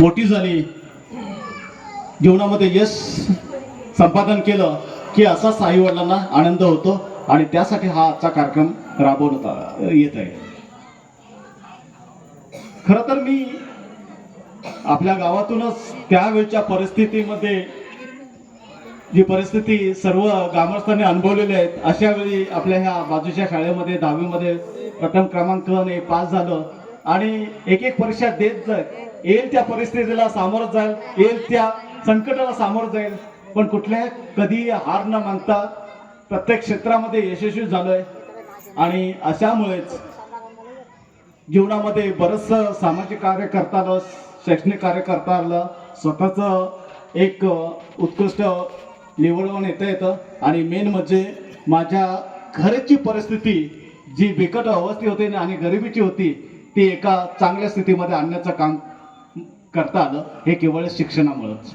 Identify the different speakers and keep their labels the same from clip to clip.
Speaker 1: मोठी झाली. जीवनामध्ये यश संपादन केलं की असाच साई वडिलांना आनंद होतो आणि त्यासाठी हा आजचा कार्यक्रम राबवण्यात येत आहे. खर तर मी आपल्या गावातूनच त्यावेळच्या परिस्थितीमध्ये जी परिस्थिती सर्व ग्रामस्थांनी अनुभवलेली आहेत अशा वेळी आपल्या ह्या बाजूच्या शाळेमध्ये दहावीमध्ये प्रथम क्रमांकाने पास झालं. आणि एक एक परीक्षा देत जाईल. येईल त्या परिस्थितीला सामोरं जाईल येईल त्या संकटाला सामोरं जाईल. पण कुठल्या कधी हार न मानता प्रत्येक क्षेत्रामध्ये यशस्वी झालोय. आणि अशामुळेच जीवनामध्ये बरंचसं सामाजिक कार्य करता आलं शैक्षणिक कार्य करता आलं स्वतःचं एक उत्कृष्ट निवडवून येता येतं. आणि मेन म्हणजे माझ्या घरची परिस्थिती जी बिकट अवस्थी होती आणि गरिबीची होती ती एका चांगल्या स्थितीमध्ये आणण्याचं काम करता आलं हे केवळ शिक्षणामुळंच.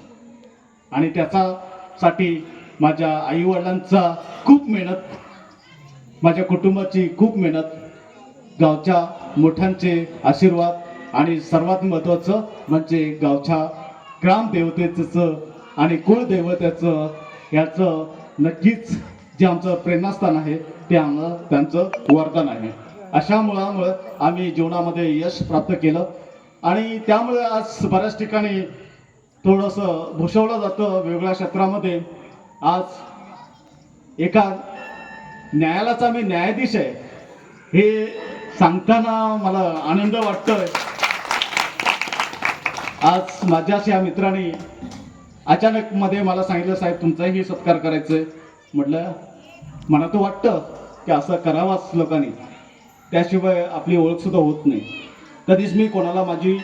Speaker 1: आणि त्याच्यासाठी माझ्या आईवडिलांचा खूप मेहनत माझ्या कुटुंबाची खूप मेहनत गावच्या मोठ्यांचे आशीर्वाद आणि सर्वात महत्त्वाचं म्हणजे गावच्या ग्रामदेवतेचं आणि कुळदेवतेचं याचं नक्कीच जे आमचं प्रेरणास्थान आहे ते आम्हाला त्यांचं वरदान आहे. अशा मुळामुळं आम्ही जीवनामध्ये यश प्राप्त केलं. आणि त्यामुळे आज बऱ्याच ठिकाणी थोडंसं भूषवलं जातं वेगळ्या क्षेत्रामध्ये. आज एका न्यायालयाचा मी न्यायाधीश आहे. हे सांगताना मला आनंद वाटतोय. आज माझ्याच या मित्राने अचानक मध्ये मला सांगितलं साहेब तुमचाही सत्कार करायचं आहे म्हटलं मला तर वाटतं की असं करावंच लोकांनी. त्याशिवाय आपली ओळखसुद्धा होत नाही. कधीच मी कोणाला माझी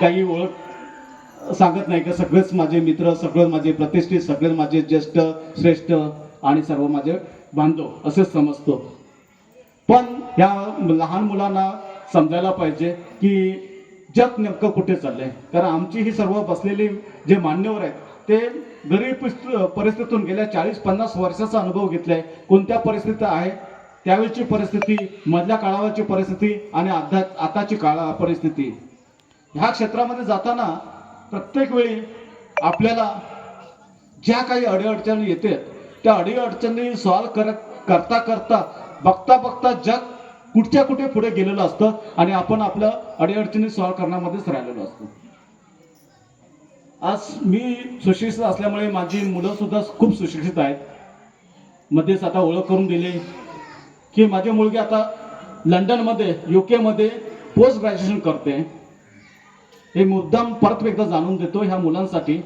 Speaker 1: काही ओळख सांगत नाही की? सगळेच माझे मित्र सगळे माझे प्रतिष्ठित सगळे माझे ज्येष्ठ श्रेष्ठ आणि सर्व माझे बांधव असेच समजतो. पण ह्या लहान मुलांना समजायला पाहिजे की जग नेमकं कुठे चाललंय? कारण आमची ही सर्व बसलेली जे मान्यवर आहेत ते गरीब परिस्थितीतून गेल्या चाळीस पन्नास वर्षाचा अनुभव घेतलाय. कोणत्या परिस्थिती आहे? त्यावेळची परिस्थिती मधल्या काळावरची परिस्थिती आणि आता आताची काळा परिस्थिती. ह्या क्षेत्रामध्ये जाताना प्रत्येक वेळी आपल्याला ज्या काही अडीअडचणी येतात त्या अडीअडचणी सॉल्व करत करता करता बघता बघता जग कुठच्या कुठे पुढे गेलेलं असतं आणि आपण आपलं अडीअडचणी सॉल्व करण्यामध्येच राहिलेलो असतो. आज मी सुशिक्षित असल्यामुळे माझी मुलं सुद्धा खूप सुशिक्षित आहेत. मध्येच आता ओळख करून दिली. की माझी मुलगी आता लंडनमध्ये युकेमध्ये पोस्ट ग्रॅज्युएशन करते. हे मुद्दाम परत एकदा जाणून देतो ह्या मुलांसाठी.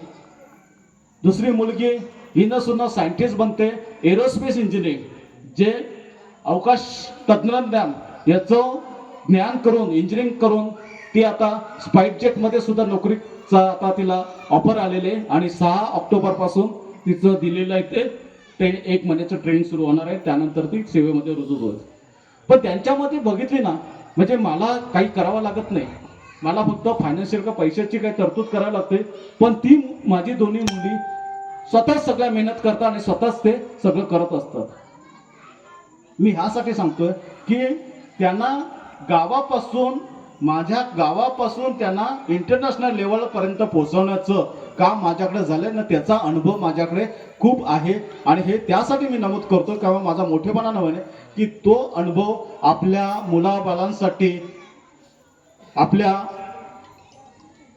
Speaker 1: दुसरी मुलगी हिनं सुद्धा सायंटिस्ट बनते एरोस्पेस इंजिनिअरिंग जे अवकाश तंत्रज्ञान याचं ज्ञान करून इंजिनिअरिंग करून ती आता स्पाईटजेटमध्ये सुद्धा नोकरीचा आता तिला ऑफर आलेले आणि सहा ऑक्टोबरपासून तिचं दिलेलं आहे ते. ट्रेन एक महिन्याचं ट्रेनिंग सुरू होणार आहे. त्यानंतर ती सेवेमध्ये रुजू होईल. पण त्यांच्यामध्ये बघितली ना म्हणजे मला काही करावं लागत नाही. मला फक्त फायनान्शियल का पैशाची काही तरतूद करावी लागते. पण ती माझी दोन्ही मुली स्वतःच सगळ्या मेहनत करतात आणि स्वतःच ते सगळं करत असतात. मी ह्यासाठी सांगतोय की त्यांना गावापासून माझ्या गावापासून त्यांना इंटरनॅशनल लेवलपर्यंत पोहोचवण्याचं काम माझ्याकडे झालंय ना त्याचा अनुभव माझ्याकडे खूप आहे. आणि हे त्यासाठी मी नमूद करतो किंवा माझा मोठेपणा नव्हे की तो अनुभव आपल्या मुलाबालांसाठी आपल्या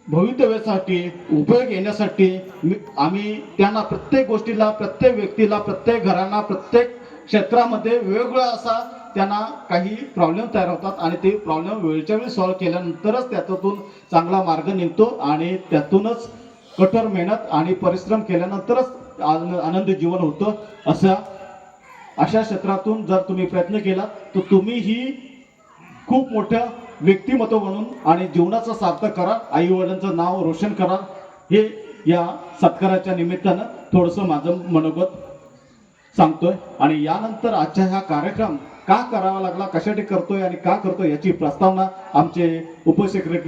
Speaker 1: भवितव्यासाठी उपयोग येण्यासाठी मी आम्ही त्यांना प्रत्येक गोष्टीला प्रत्येक व्यक्तीला प्रत्येक घरांना प्रत्येक क्षेत्रामध्ये वेगवेगळा असा त्यांना काही प्रॉब्लेम तयार होतात आणि ते प्रॉब्लेम वेळच्या वेळी सॉल्व्ह केल्यानंतरच त्याच्यातून चांगला मार्ग निघतो आणि त्यातूनच कठोर मेहनत आणि परिश्रम केल्यानंतरच आनंद जीवन होतं असं अशा क्षेत्रातून जर तुम्ही प्रयत्न केला तर तुम्हीही खूप मोठ्या व्यक्तिमत्व म्हणून आणि जीवनाचं सार्थक करा आई वडिलांचं नाव रोशन करा. हे या सत्काराच्या निमित्तानं थोडंसं माझं मनोगत सांगतोय. आणि यानंतर आजच्या हा कार्यक्रम का करावा लागला? कशासाठी करतोय आणि का करतोय याची प्रस्तावना आमचे उपसेक्रेटरी